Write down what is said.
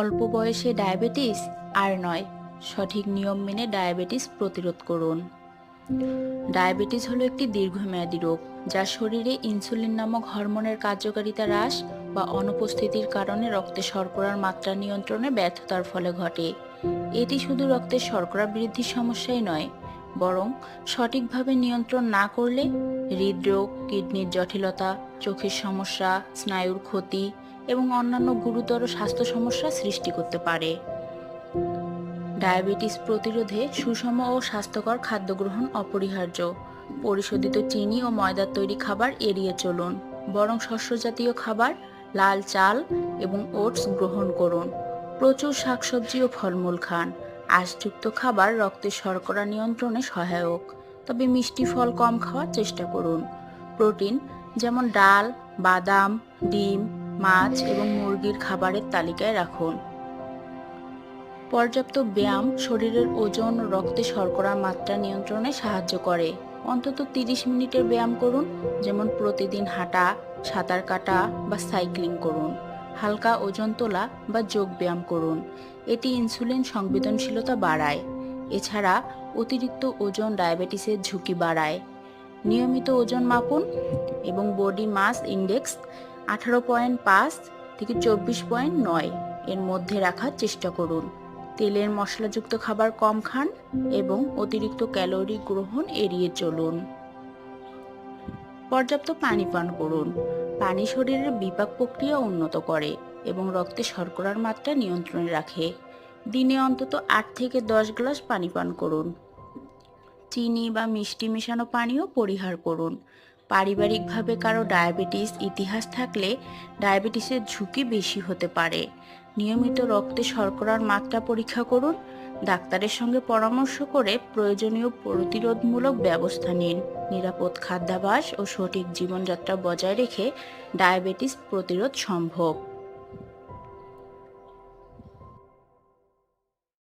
অল্প বয়সে ডায়াবেটিস আর নয়, সঠিক নিয়ম মেনে ডায়াবেটিস প্রতিরোধ করুন। ডায়াবেটিস হলো একটি দীর্ঘমেয়াদী রোগ, যা শরীরে ইনসুলিন নামক হরমোনের কার্যকারিতা হ্রাস বা অনুপস্থিতির কারণে রক্তে শর্করার মাত্রা নিয়ন্ত্রণে ব্যর্থতার ফলে ঘটে। এটি শুধু রক্তের শর্করা বৃদ্ধির সমস্যাই নয়, বরং সঠিকভাবে নিয়ন্ত্রণ না করলে হৃদরোগ, কিডনির জটিলতা, চোখের সমস্যা, স্নায়ুর ক্ষতি এবং অন্যান্য গুরুতর স্বাস্থ্য সমস্যা সৃষ্টি করতে পারে। ডায়াবেটিস প্রতিরোধে সুষম ও স্বাস্থ্যকর খাদ্য গ্রহণ অপরিহার্য। পরিশোধিত চিনি ও ময়দার তৈরি খাবার এড়িয়ে চলুন। বরং শস্যজাতীয় খাবার, লাল চাল এবং ওটস গ্রহণ করুন। প্রচুর শাকসবজি ও ফলমূল খান। আঁশযুক্ত খাবার রক্তের শর্করা নিয়ন্ত্রণে সহায়ক। তবে মিষ্টি ফল কম খাওয়ার চেষ্টা করুন। প্রোটিন, যেমন ডাল, বাদাম, ডিম মাছ এবং মুরগির খাবারের তালিকায় রাখুন। পর্যাপ্ত ব্যায়াম শরীরের ওজন রক্তে শর্করার মাত্রা নিয়ন্ত্রণে সাহায্য করে। অন্তত তিরিশ মিনিটের ব্যায়াম করুন, যেমন প্রতিদিন হাঁটা, সাঁতার কাটা বা সাইক্লিং করুন। হালকা ওজন তোলা বা যোগ ব্যায়াম করুন। এটি ইনসুলিন সংবেদনশীলতা বাড়ায়। এছাড়া অতিরিক্ত ওজন ডায়াবেটিসের ঝুঁকি বাড়ায়। নিয়মিত ওজন মাপুন এবং বডি মাস ইন্ডেক্স আঠারো পয়েন্ট পাঁচ থেকে চব্বিশ পয়েন্ট নয় এর মধ্যে রাখার চেষ্টা করুন। তেলের মশলাযুক্ত খাবার কম খান এবং অতিরিক্ত ক্যালোরি গ্রহণ এড়িয়ে চলুন। পর্যাপ্ত পানি পান করুন। পানি শরীরের বিপাক প্রক্রিয়া উন্নত করে এবং রক্তে শর্করার মাত্রা নিয়ন্ত্রণে রাখে। দিনে অন্তত আট থেকে দশ গ্লাস পানি পান করুন। চিনি বা মিষ্টি মেশানো পানীয় পরিহার করুন। পারিবারিকভাবে কারও ডায়াবেটিস ইতিহাস থাকলে ডায়াবেটিসের ঝুঁকি বেশি হতে পারে। নিয়মিত রক্তে শর্করার মাত্রা পরীক্ষা করুন, ডাক্তারের সঙ্গে পরামর্শ করে প্রয়োজনীয় প্রতিরোধমূলক ব্যবস্থা নিন। নিরাপদ খাদ্যাভাস ও সঠিক জীবনযাত্রা বজায় রেখে ডায়াবেটিস প্রতিরোধ সম্ভব।